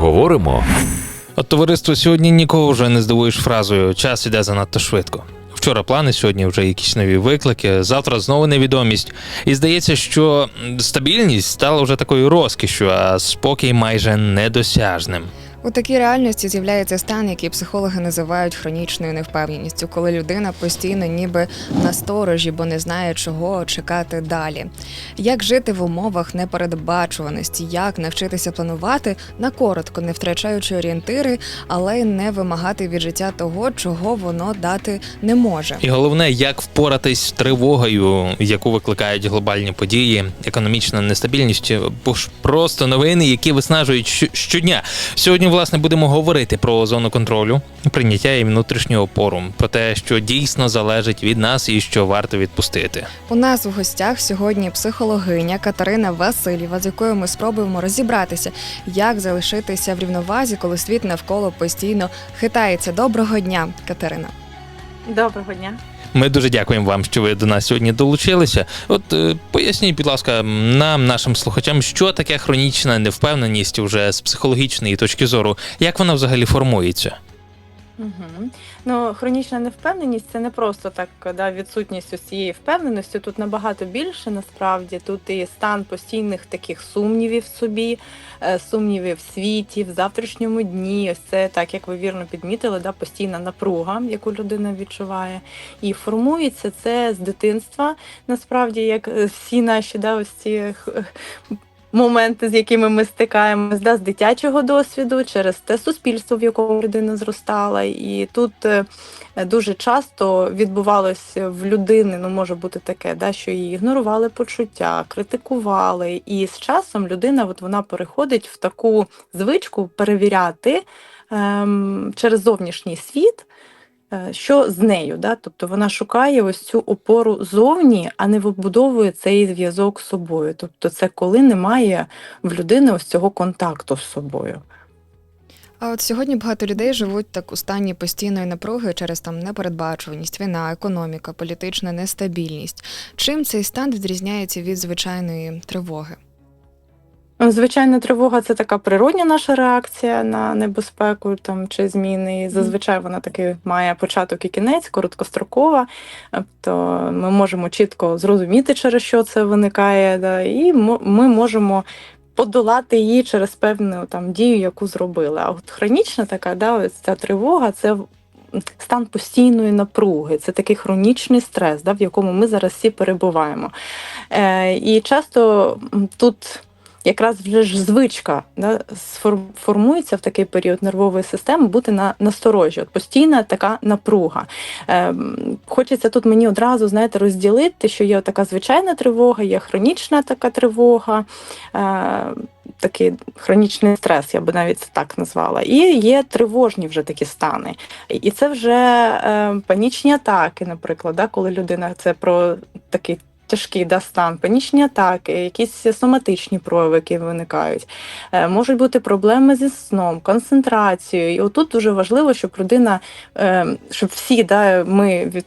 Поговоримо. От товариство сьогодні нікого вже не здивуєш фразою час іде занадто швидко. Вчора плани, сьогодні вже якісь нові виклики, завтра знову невідомість. І здається, що стабільність стала вже такою розкішю, а спокій майже недосяжним. У такій реальності з'являється стан, який психологи називають хронічною невпевненістю, коли людина постійно ніби на сторожі, бо не знає, чого чекати далі. Як жити в умовах непередбачуваності, як навчитися планувати на коротко, не втрачаючи орієнтири, але й не вимагати від життя того, чого воно дати не може. І головне, як впоратись з тривогою, яку викликають глобальні події, економічна нестабільність, бо ж просто новини, які виснажують щодня. Сьогодні, власне, будемо говорити про зону контролю, прийняття і внутрішнього опору, про те, що дійсно залежить від нас і що варто відпустити. У нас у гостях сьогодні психологиня Катерина Васильєва, з якою ми спробуємо розібратися, як залишитися в рівновазі, коли світ навколо постійно хитається. Доброго дня, Катерина. Доброго дня. Ми дуже дякуємо вам, що ви до нас сьогодні долучилися. От е, поясніть, будь ласка, нам, нашим слухачам, що таке хронічна невпевненість вже з психологічної точки зору, як вона взагалі формується? Угу. Ну, хронічна невпевненість це не просто так да, відсутність ось цієї впевненості. Тут набагато більше насправді. Тут і стан постійних таких сумнівів в собі, е, сумнівів в світі, в завтрашньому дні. Ось це так, як ви вірно підмітили, да, постійна напруга, яку людина відчуває. І формується це з дитинства. Насправді, як е, всі наші да, ось ці моменти, з якими ми стикаємось, да, з дитячого досвіду, через те суспільство, в якому людина зростала. І тут е, дуже часто відбувалося в людини, ну може бути таке, да, що її ігнорували почуття, критикували. І з часом людина от вона переходить в таку звичку перевіряти ем, через зовнішній світ. Е, Що з нею, да? тобто вона шукає ось цю опору зовні, а не вибудовує цей зв'язок з собою. Тобто, це коли немає в людини ось цього контакту з собою. А от сьогодні багато людей живуть так у стані постійної напруги через там непередбачуваність, війна, економіка, політична нестабільність. Чим цей стан відрізняється від звичайної тривоги? Звичайна тривога це така природня наша реакція на небезпеку там чи зміни. І зазвичай вона таки має початок і кінець, короткострокова. Тобто ми можемо чітко зрозуміти, через що це виникає, да, і ми можемо. Подолати її через певну там дію, яку зробили. А от хронічна така, да, ось ця тривога, це стан постійної напруги, це такий хронічний стрес, да, в якому ми зараз всі перебуваємо. Е, і часто тут якраз вже ж звичка да, формується в такий період нервової системи бути на насторожі. От постійна така напруга. Е, хочеться тут мені одразу знаєте, розділити, що є така звичайна тривога, є хронічна така тривога. Е, Такий хронічний стрес, я би навіть так назвала. І є тривожні вже такі стани. І це вже е, панічні атаки, наприклад, да, коли людина це про такий тяжкий да, стан, панічні атаки, якісь соматичні прояви, які виникають. Е, можуть бути проблеми зі сном, концентрацією. І отут дуже важливо, щоб людина, е, щоб всі да, ми від,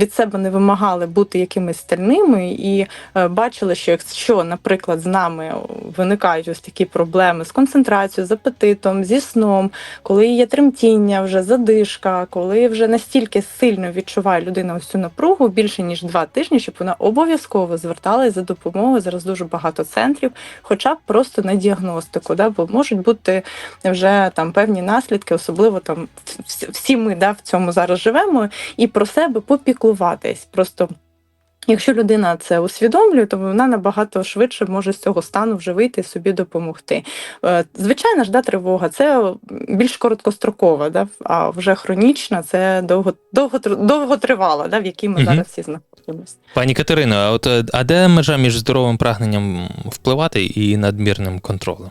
від себе не вимагали бути якимись стальними і е, бачили, що якщо, наприклад, з нами виникають ось такі проблеми з концентрацією, з апетитом, зі сном, коли є тремтіння, вже задишка, коли вже настільки сильно відчуває людина ось цю напругу більше ніж два тижні, щоб вона обов'язково зверталась за допомогою. Зараз дуже багато центрів, хоча б просто на діагностику, да, бо можуть бути вже там певні наслідки, особливо там всі- ми да, в цьому зараз живемо, і про себе попіклуватись. Просто Якщо людина це усвідомлює, то вона набагато швидше може з цього стану вже вийти і собі допомогти. Е, Звичайна ж да, тривога це більш короткострокова, да, а вже хронічна це довго, довго, довготривала, да, в якій ми Мгм. зараз всі знаходимося. Пані Катерино, а от е, а де межа між здоровим прагненням впливати і надмірним контролем?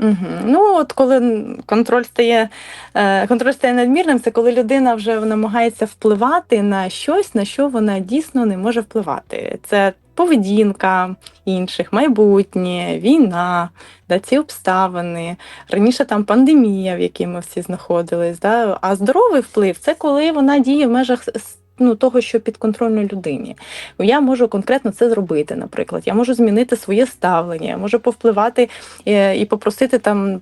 Угу. Ну, от коли контроль стає, е, контроль стає надмірним, це коли людина вже намагається впливати на щось, на що вона дійсно не може впливати. Це поведінка інших, майбутнє, війна, да, ці обставини, раніше там пандемія, в якій ми всі знаходились. Да? А здоровий вплив це коли вона діє в межах ну, того, що підконтрольно людині. Я можу конкретно це зробити, наприклад. Я можу змінити своє ставлення, я можу повпливати е, і попросити там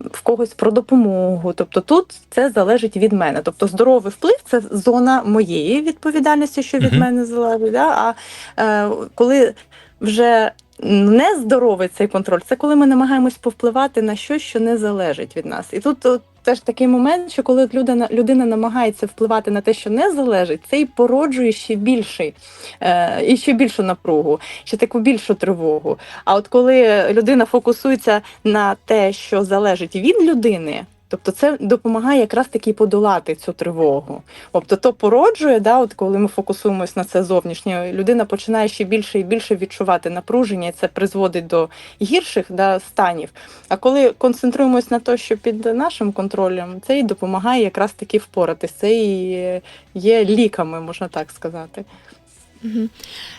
в когось про допомогу. Тобто тут це залежить від мене. Тобто здоровий вплив це зона моєї відповідальності, що від мене залежить. Да? А е, коли вже нездоровий цей контроль, це коли ми намагаємось повпливати на щось, що не залежить від нас. І тут от, теж такий момент, що коли людина, людина намагається впливати на те, що не залежить, це і породжує ще більший е, і ще більшу напругу, ще таку більшу тривогу. А от коли людина фокусується на те, що залежить від людини. Тобто це допомагає якраз таки подолати цю тривогу. Тобто то породжує, да, от коли ми фокусуємось на це зовнішнє, людина починає ще більше і більше відчувати напруження, і це призводить до гірших да, станів. А коли концентруємось на те, що під нашим контролем, це і допомагає якраз таки впоратись. Це і є ліками, можна так сказати.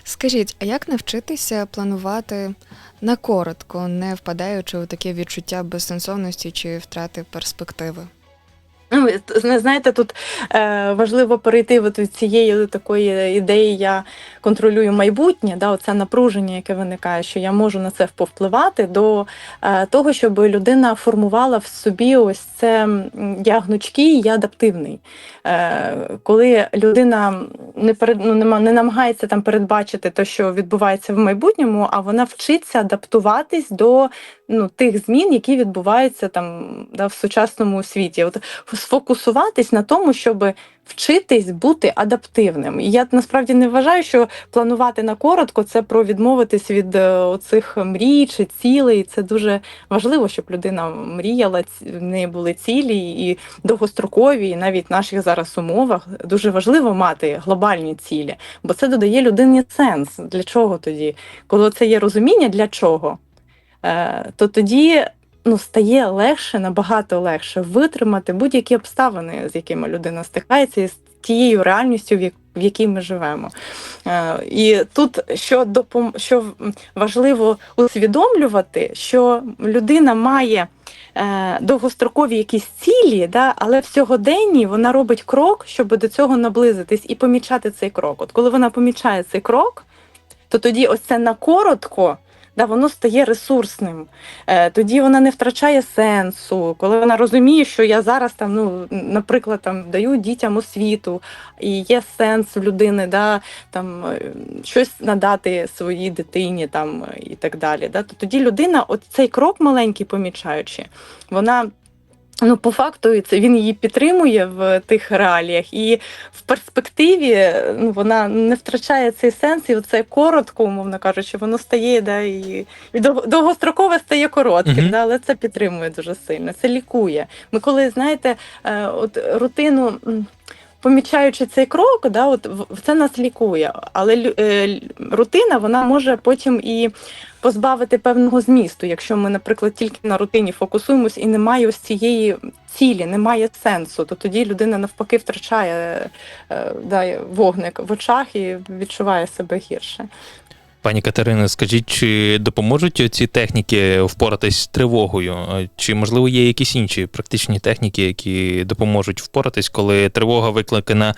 Скажіть, а як навчитися планувати на коротко, не впадаючи у таке відчуття безсенсовності чи втрати перспективи? Ну, знаєте, тут е, важливо перейти от від цієї такої ідеї, я контролюю майбутнє, да, оце напруження, яке виникає, що я можу на це повпливати, до е, того, щоб людина формувала в собі ось це я гнучкий, я адаптивний. Е, коли людина не, перед, ну, не намагається там передбачити те, що відбувається в майбутньому, а вона вчиться адаптуватись до ну, тих змін, які відбуваються там да, в сучасному світі. От сфокусуватись на тому, щоб вчитись бути адаптивним. І я насправді не вважаю, що планувати на коротко це про відмовитись від е, оцих мрій чи цілей. Це дуже важливо, щоб людина мріяла, в неї були цілі і довгострокові, і навіть в наших зараз умовах дуже важливо мати глобальні цілі, бо це додає людині сенс. Для чого тоді? Коли це є розуміння, для чого? Е, то тоді ну, стає легше, набагато легше витримати будь-які обставини, з якими людина стикається, і з тією реальністю, в в якій ми живемо. Е, І тут що допом... що важливо усвідомлювати, що людина має е, довгострокові якісь цілі, да, але в сьогоденні вона робить крок, щоб до цього наблизитись і помічати цей крок. От коли вона помічає цей крок, то тоді ось це на коротко. Да, воно стає ресурсним. Е, тоді вона не втрачає сенсу. Коли вона розуміє, що я зараз там, ну, наприклад, там даю дітям освіту, і є сенс в людини, да, там е, щось надати своїй дитині, там і так далі. Да, то тоді людина, от цей крок маленький помічаючи, вона. Ну, по факту, це він її підтримує в тих реаліях, і в перспективі ну, вона не втрачає цей сенс, і оце коротко, умовно кажучи, воно стає, да, і, і довгострокове стає коротким, Мгм. да, але це підтримує дуже сильно. Це лікує. Ми коли знаєте, е, от рутину. Помічаючи цей крок, да, от це нас лікує. Але е, рутина вона може потім і позбавити певного змісту, якщо ми, наприклад, тільки на рутині фокусуємось і немає ось цієї цілі, немає сенсу, то тоді людина навпаки втрачає е, да, вогник в очах і відчуває себе гірше. Пані Катерино, скажіть, чи допоможуть ці техніки впоратись з тривогою? Чи можливо є якісь інші практичні техніки, які допоможуть впоратись, коли тривога викликана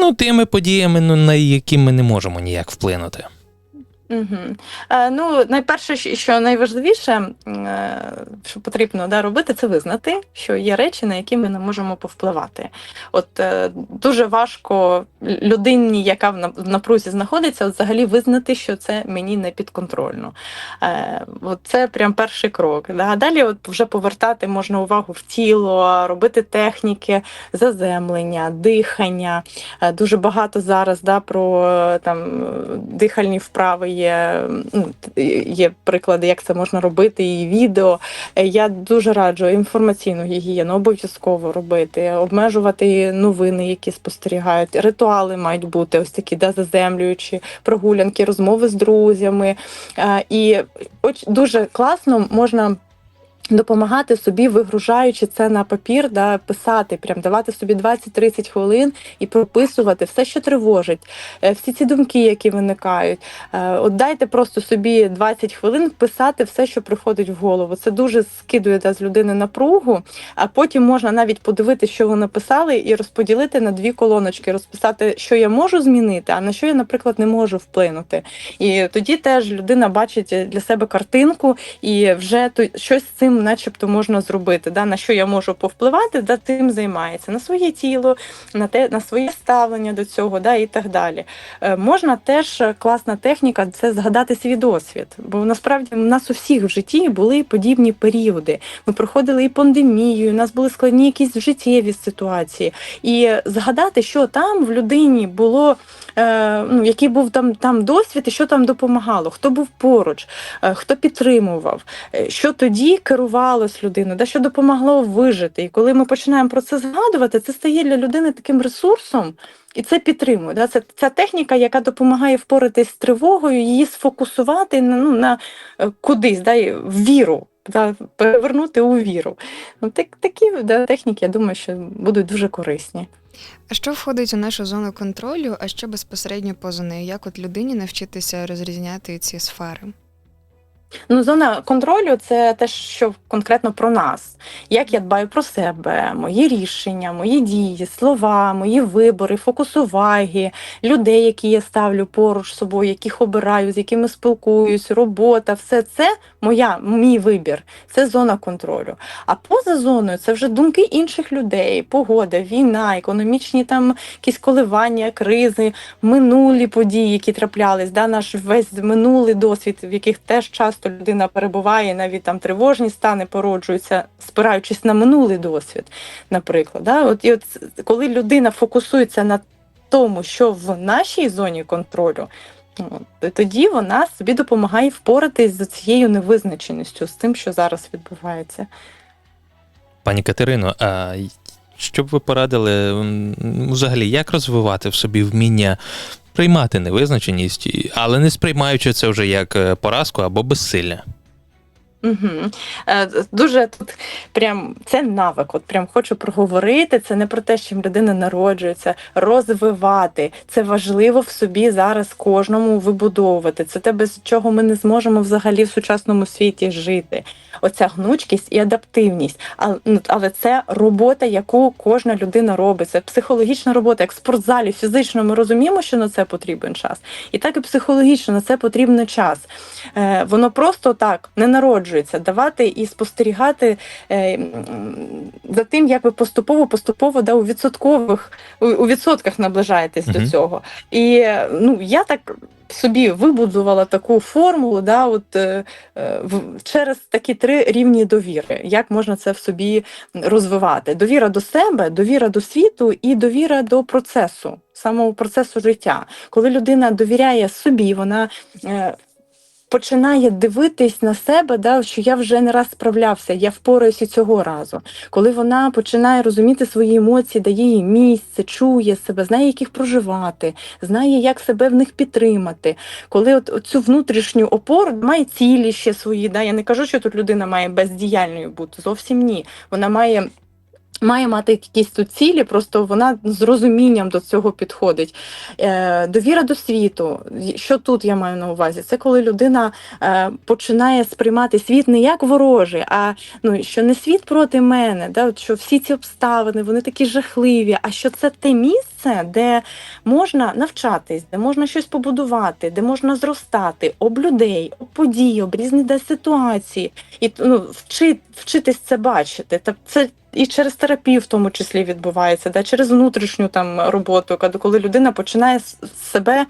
ну, тими подіями, ну, на які ми не можемо ніяк вплинути? Угу. Е, ну, найперше, що- найважливіше, е, що потрібно да, робити, це визнати, що є речі, на які ми не можемо повпливати. От е, дуже важко людині, яка в напрузі знаходиться, от взагалі визнати, що це мені не підконтрольно. Е, от це прям перший крок. Да. Далі от вже повертати можна увагу в тіло, робити техніки заземлення, дихання. Е, Дуже багато зараз да, про там дихальні вправи є. ну, Є приклади, як це можна робити, і відео. Е, Я дуже раджу інформаційну гігієну обов'язково робити, обмежувати новини, які спостерігають. Ритуали мають бути ось такі, да, заземлюючі, прогулянки, розмови з друзями. Е, І дуже класно можна. Допомагати собі, вигружаючи це на папір, да, писати, прям давати собі 20-30 хвилин і прописувати все, що тривожить, е, всі ці думки, які виникають. Е, От дайте просто собі 20 хвилин писати все, що приходить в голову. Це дуже скидує да, з людини напругу, а потім можна навіть подивитися, що ви написали, і розподілити на дві колоночки, розписати, що я можу змінити, а на що я, наприклад, не можу вплинути. І тоді теж людина бачить для себе картинку, і вже щось з цим, начебто, можна зробити. Да? На що я можу повпливати, да, тим займається на своє тіло, на те, на своє ставлення до цього, да, і так далі. Е, можна теж е, класна техніка це згадати свій досвід. Бо насправді у нас у всіх в житті були подібні періоди. Ми проходили і пандемію, у нас були складні якісь життєві ситуації. І згадати, що там в людині було, е, ну, який був там, там досвід і що там допомагало, хто був поруч, е, хто підтримував, е, що тоді керувалось людиною, да, що допомогло вижити. І коли ми починаємо про це згадувати, це стає для людини таким ресурсом. І це підтримує. Да? Це ця техніка, яка допомагає впоратись з тривогою, її сфокусувати на, ну, на кудись, да, в віру, да, перевернути у віру. Ну, так, такі да, техніки, я думаю, що будуть дуже корисні. А що входить у нашу зону контролю, а що безпосередньо поза нею? Як от людині навчитися розрізняти ці сфери? Ну, зона контролю це те, що конкретно про нас. Як я дбаю про себе, мої рішення, мої дії, слова, мої вибори, фокус уваги, людей, які я ставлю поруч з собою, яких обираю, з якими спілкуюсь, робота, все це моя, мій вибір. Це зона контролю. А поза зоною це вже думки інших людей, погода, війна, економічні там якісь коливання, кризи, минулі події, які траплялись, да, наш весь минулий досвід, в яких теж часто людина перебуває, навіть там тривожні стани породжуються, спираючись на минулий досвід, наприклад. Да? От, і от коли людина фокусується на тому, що в нашій зоні контролю. ну, Тоді вона собі допомагає впоратись з цією невизначеністю, з тим, що зараз відбувається. Пані Катерино, а що б ви порадили взагалі, як розвивати в собі вміння приймати невизначеність, але не сприймаючи це вже як е, поразку або безсилля? Угу. Дуже тут прям це навик. От прям хочу проговорити. Це не про те, з чим людина народжується, розвивати. Це важливо в собі зараз кожному вибудовувати. Це те, без чого ми не зможемо взагалі в сучасному світі жити. Оця гнучкість і адаптивність. Але, ну, це робота, яку кожна людина робить. Це психологічна робота, як в спортзалі, фізично ми розуміємо, що на це потрібен час. І так і психологічно на це потрібен час. Е, воно просто так не народжується. Давати і спостерігати е, за тим, як ви поступово, поступово да, у відсоткових у, у відсотках наближаєтесь Мгм. до цього. І ну я так. Собі вибудувала таку формулу, да, от, е, е, в- через такі три рівні довіри. Як можна це в собі розвивати? Довіра до себе, довіра до світу і довіра до процесу, самого процесу життя. Коли людина довіряє собі, вона е, починає дивитись на себе, да, що я вже не раз справлявся, я впораюся цього разу. Коли вона починає розуміти свої емоції, дає їй місце, чує себе, знає, як їх проживати, знає, як себе в них підтримати. Коли от цю внутрішню опору має цілі ще свої. Да, я не кажу, що тут людина має бездіяльною бути. Зовсім ні. Вона має. Має мати якісь тут цілі, просто вона з розумінням до цього підходить. Е, довіра до світу. Що тут я маю на увазі? Це коли людина е, починає сприймати світ не як ворожий, а ну, що не світ проти мене, да, що всі ці обставини вони такі жахливі, а що це те місце, де можна навчатись, де можна щось побудувати, де можна зростати об людей, об події, об різні де ситуації, і ну, вчи, вчитись це бачити. Та це і через терапію в тому числі відбувається, да, через внутрішню там роботу, коли- людина починає себе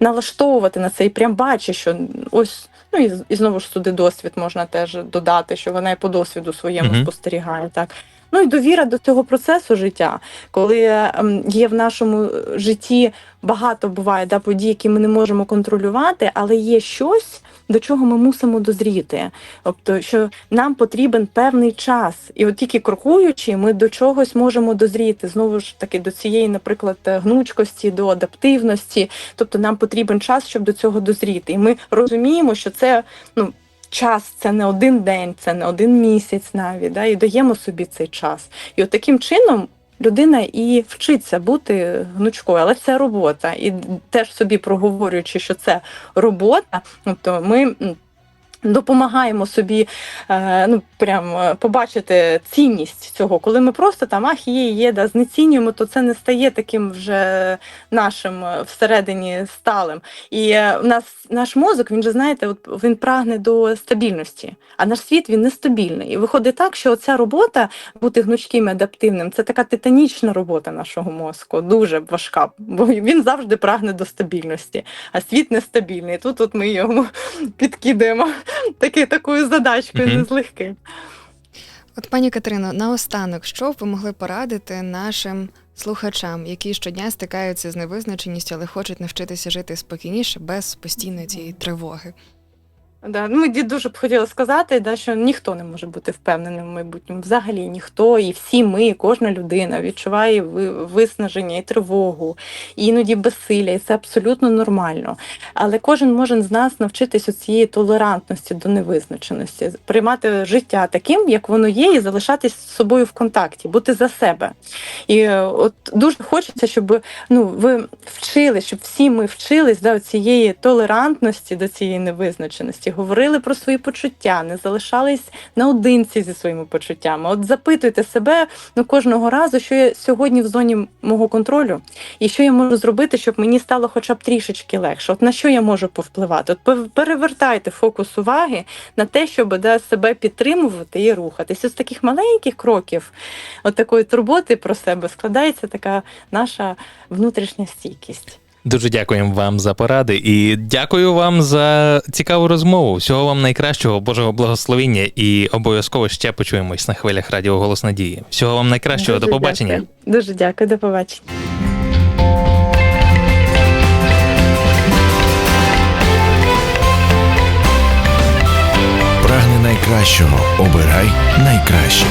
налаштовувати на це і прям бачить, що ось. Ну і, і знову ж сюди досвід можна теж додати, що вона і по досвіду своєму Мгм. спостерігає. Так. Ну і довіра до цього процесу життя, коли ем, є в нашому житті багато буває да, подій, які ми не можемо контролювати, але є щось, до чого ми мусимо дозріти. Тобто, що нам потрібен певний час, і от тільки крокуючи, ми до чогось можемо дозріти. Знову ж таки, до цієї, наприклад, гнучкості, до адаптивності. Тобто, нам потрібен час, щоб до цього дозріти. І ми розуміємо, що це ну. Час це не один день, це не один місяць навіть, да, і даємо собі цей час. І от таким чином. Людина і вчиться бути гнучкою, але це робота. І теж собі проговорюючи, що це робота, тобто ми допомагаємо собі е, ну, прям е, побачити цінність цього. Коли ми просто там ах, є, є, да, знецінюємо, то це не стає таким вже нашим е, всередині сталим. І в нас наш мозок, він же знаєте, от він прагне до стабільності, а наш світ він нестабільний. І виходить так, що ця робота бути гнучким і адаптивним це така титанічна робота нашого мозку, дуже важка, бо він завжди прагне до стабільності, а світ нестабільний. Тут от ми йому підкидаємо таки, такою задачкою не з легким. От, пані Катерино, наостанок, що б ви могли порадити нашим слухачам, які щодня стикаються з невизначеністю, але хочуть навчитися жити спокійніше без постійної цієї тривоги? Да, ну, мені дуже б хотіла сказати, да, що ніхто не може бути впевненим в майбутньому. Взагалі ніхто, і всі ми, кожна людина відчуває ви- виснаження і тривогу, і іноді безсилля, і це абсолютно нормально. Але кожен може з нас навчитися цієї толерантності до невизначеності, приймати життя таким, як воно є, і залишатись з собою в контакті, бути за себе. І е, от дуже хочеться, щоб ну, ви вчили, щоб всі ми вчились до цієї толерантності, до цієї невизначеності, говорили про свої почуття, не залишались наодинці зі своїми почуттями. От запитуйте себе ну, кожного разу, що я сьогодні в зоні мого контролю, і що я можу зробити, щоб мені стало хоча б трішечки легше. От на що я можу повпливати? От перевертайте фокус уваги на те, щоб да, себе підтримувати і рухатись. Ось таких маленьких кроків, от такої турботи про себе складається така наша внутрішня стійкість. Дуже дякуємо вам за поради і дякую вам за цікаву розмову. Всього вам найкращого, Божого благословіння, і обов'язково ще почуємось на хвилях Радіо Голос Надії. Всього вам найкращого, до побачення. дякую. Дуже дякую, до побачення. Прагни найкращого. Обирай найкраще.